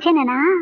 แ奶奶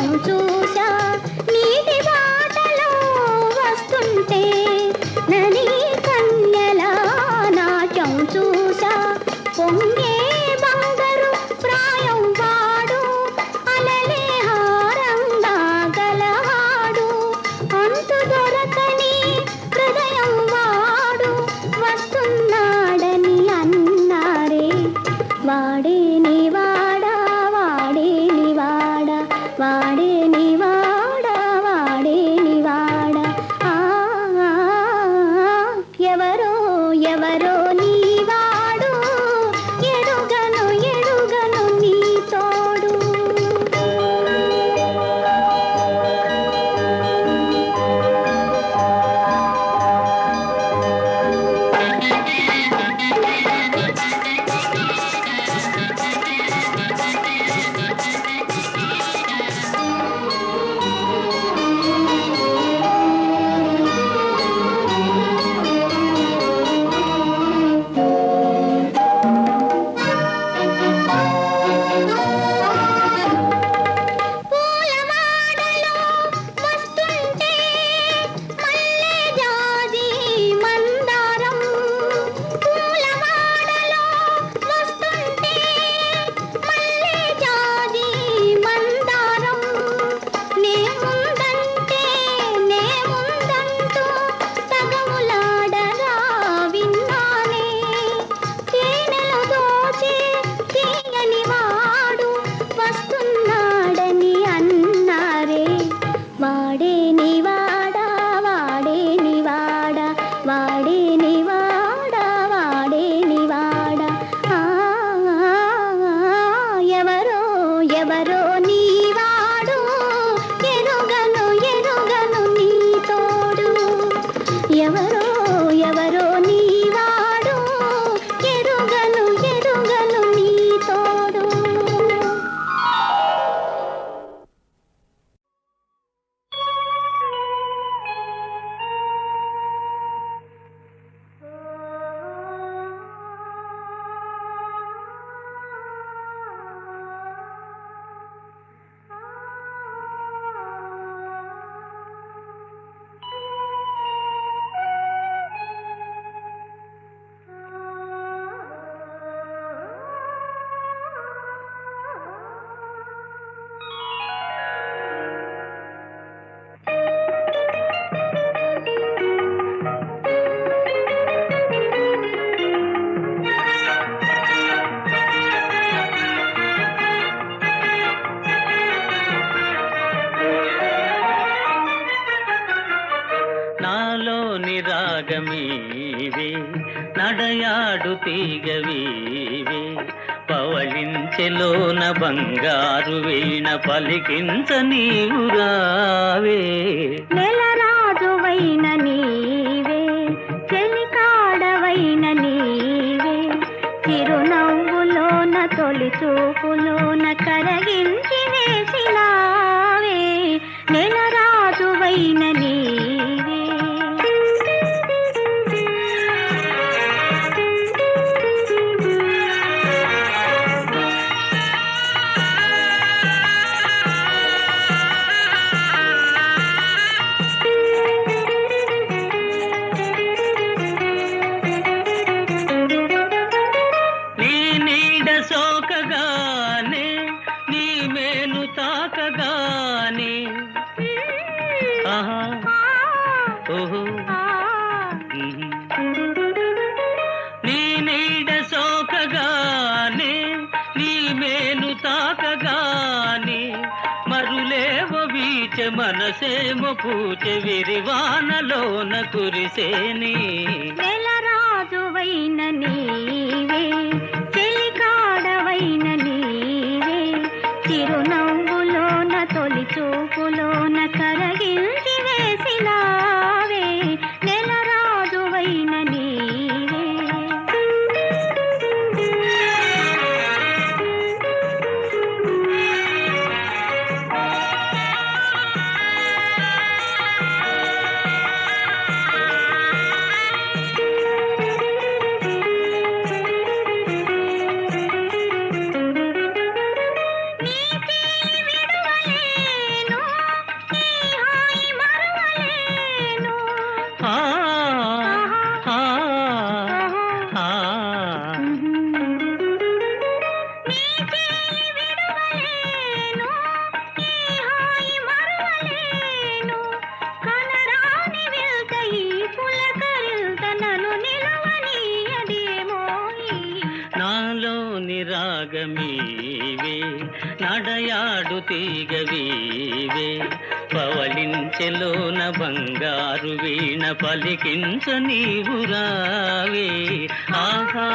留住 పలించెలోన బంగారు వీణ పలికించ నీవురావే. రావే నెల రాజువైన నీవే చెలికాడవైన నీవే చిరునవ్వులోన తొలి చూపులోన కరగించి తాకగానే. ఆహా. నీ నీడ సోకగానే నీ మేను తాకగానే మరులేవో వీచ మనసేమో పూచ విరివానలోన కురిసేని. రాజువైన నీ ఆరు వీణ పలికించ నీవురావే ఆహా.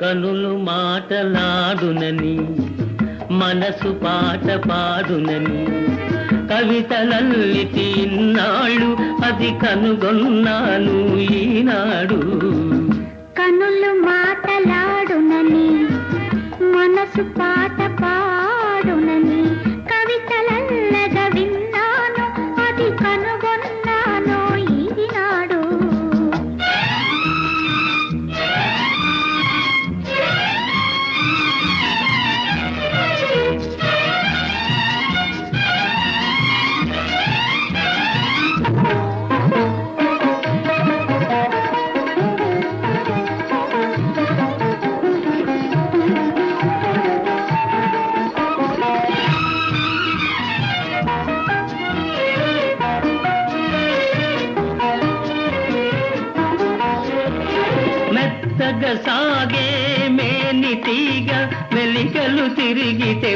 కనులు మాటలాడునని మనసు పాట పాడునని కవితలల్లితి ఇన్నాళ్ళు అది కనుగొన్నాను ఈనాడు. కనులు మాటలాడునని మనసు పాట పాడునని తిరిగితే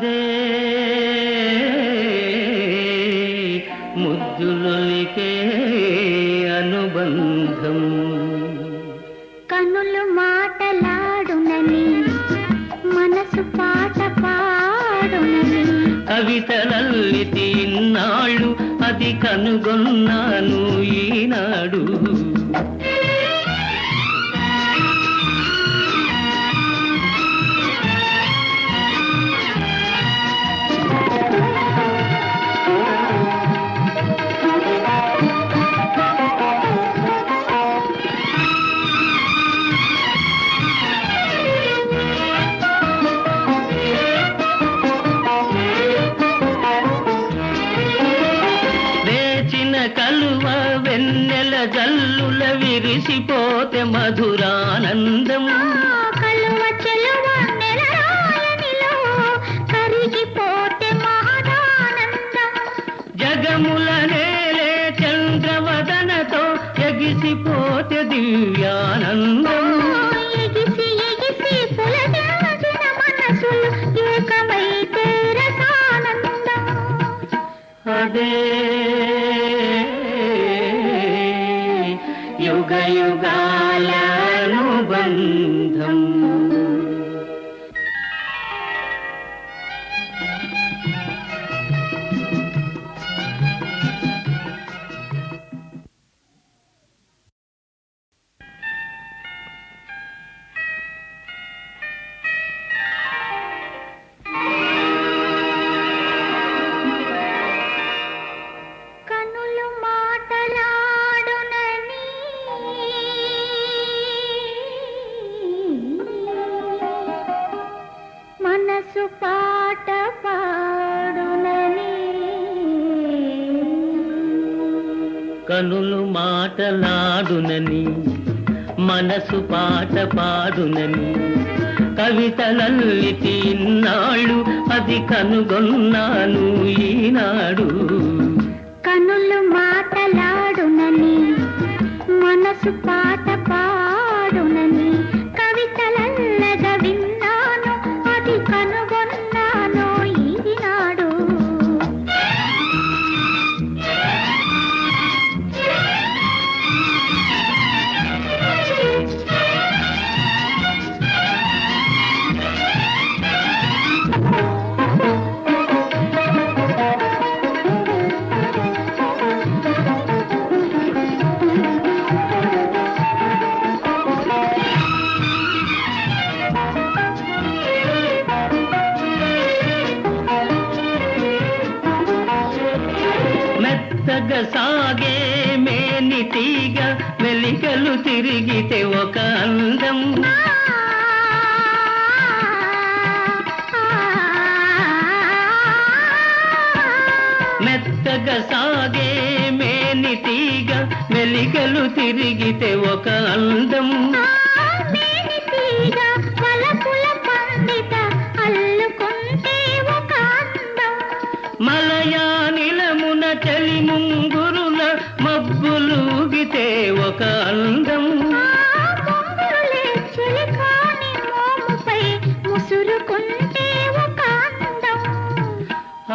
అదే ముద్దులొలికే అనుబంధం. కనులు మాటలాడునని మనసు పాట పాడునని. కవితలల్లితి ఇన్నాళ్ళు అది కనుగొన్నాను. మధురానందం. జగముల నేలే చంద్రవదనతో ఎగిసిపోతే దివ్యానందం. మాటలాడునని మనసు పాట పాడునని కవితలల్లి తిన్నాళ్ళు అది కనుగొన్నాను ఈనాడు. కనులు మాటలాడునని మనసు పాట పాడు మెత్తగా సాగే మేని తీగ వెలికలు తిరిగితే ఒక అందం. మెత్తగా సాగే మేని తీగ వెలికలు తిరిగితే ఒక అందం.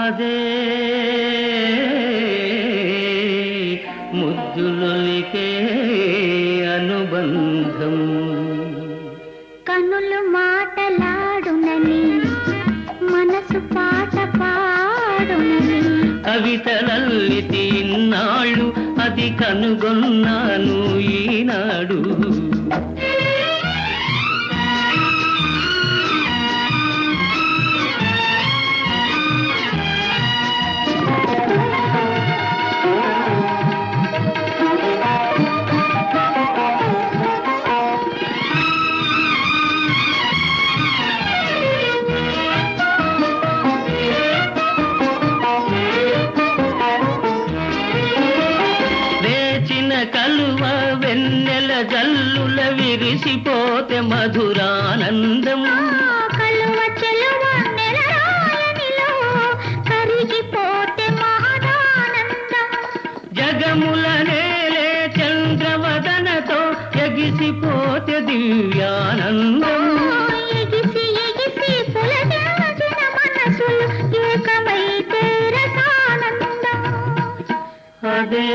అదే ముద్దులొలికే అనుబంధం. కనులు మాటలాడునని మనసు పాట పాడునని. కవితలల్లితి ఇన్నాళ్ళు అది కనుగొన్నాను ఈనాడు. వెన్నెల జల్లుల విరిసిపోతే మధురానందం. జగముల నేలే చంద్రవదనతో ఎగిసిపోతే దివ్యానందం. అదే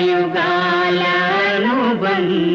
యుగాలను బంధ.